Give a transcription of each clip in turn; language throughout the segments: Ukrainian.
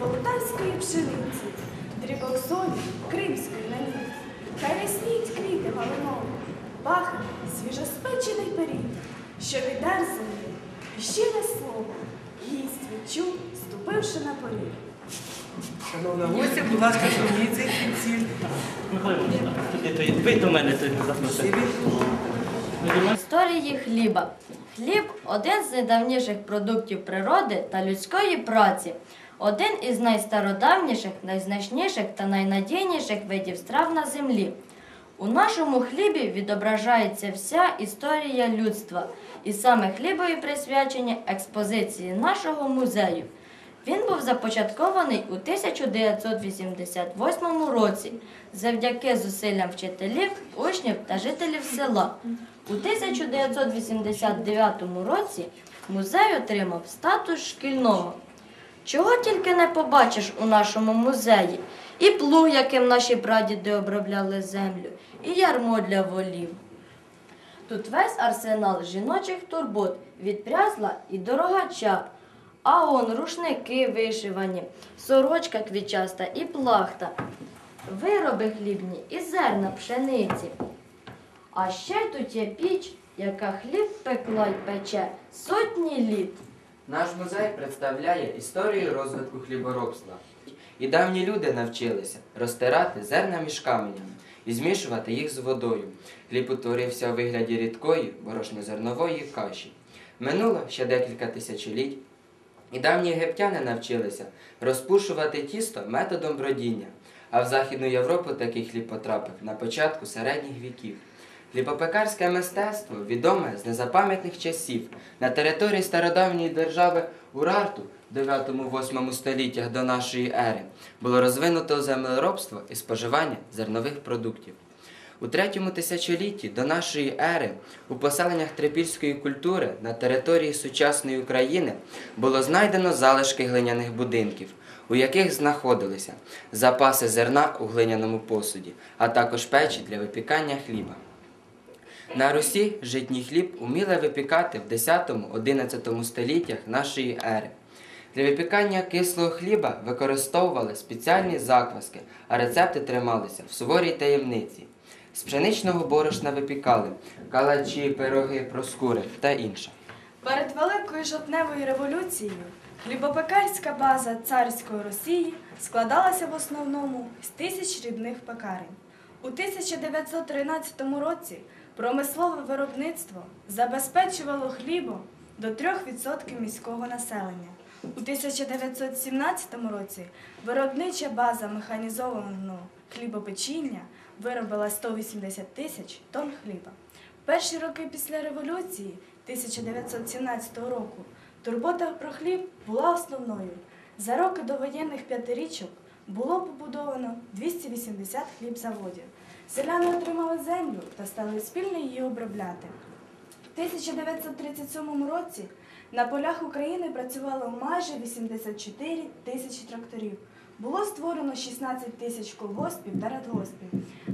полтавської пшениці, дрібок солі кримської на ній. Хай рясніють квіти малинові, пахне свіжоспечений пиріг, що віддар землі, і щире слово, гість відчув, ступивши на поріг. Шановна гостя, будь ласка, зробіть цей кінціль. Михайло, ви до мене тут запросили. Історії хліба. Хліб один з найдавніших продуктів природи та людської праці. Один із найстародавніших, найзначніших та найнадійніших видів страв на землі. У нашому хлібі відображається вся історія людства, і саме хлібові присвячені експозиції нашого музею. Він був започаткований у 1988 році завдяки зусиллям вчителів, учнів та жителів села. У 1989 році музей отримав статус шкільного. Чого тільки не побачиш у нашому музеї, і плуг, яким наші прадіди обробляли землю, і ярмо для волів. Тут весь арсенал жіночих турбот від прясла і до рогача. А он рушники вишивані, сорочка квітчаста і плахта, вироби хлібні і зерна пшениці. А ще тут є піч, яка хліб пекла й пече сотні літ. Наш музей представляє історію розвитку хліборобства. І давні люди навчилися розтирати зерна між каменями і змішувати їх з водою. Хліб утворився у вигляді рідкої борошнозернової каші. Минуло ще декілька тисячоліть, і давні єгиптяни навчилися розпушувати тісто методом бродіння. А в Західну Європу такий хліб потрапив на початку середніх віків. Хлібопекарське мистецтво відоме з незапам'ятних часів на території стародавньої держави Урарту в 9-8 століттях до нашої ери було розвинуто землеробство і споживання зернових продуктів. У третьому тисячолітті до нашої ери у поселеннях трипільської культури на території сучасної України було знайдено залишки глиняних будинків, у яких знаходилися запаси зерна у глиняному посуді, а також печі для випікання хліба. На Русі житній хліб уміли випікати в 10-11 століттях нашої ери. Для випікання кислого хліба використовували спеціальні закваски, а рецепти трималися в суворій таємниці. З пшеничного борошна випікали калачі, пироги, проскури та інше. Перед Великою жовтневою революцією хлібопекарська база царської Росії складалася в основному з тисяч рідних пекарень. У 1913 році промислове виробництво забезпечувало хлібом до 3% міського населення. У 1917 році виробнича база механізованого хлібопечіння виробила 180 тисяч тонн хліба. Перші роки після революції 1917 року турбота про хліб була основною. За роки довоєнних п'ятирічок було побудовано 280 хлібзаводів. Селяни отримали землю та стали спільно її обробляти. В 1937 році на полях України працювало майже 84 тисячі тракторів. Було створено 16 тисяч колгоспів та радгоспів.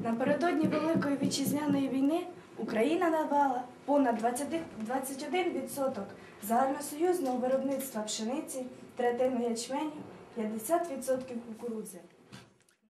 Напередодні Великої вітчизняної війни Україна надала понад 20 21% загальносоюзного виробництва пшениці, третину ячменю, 50% кукурудзи.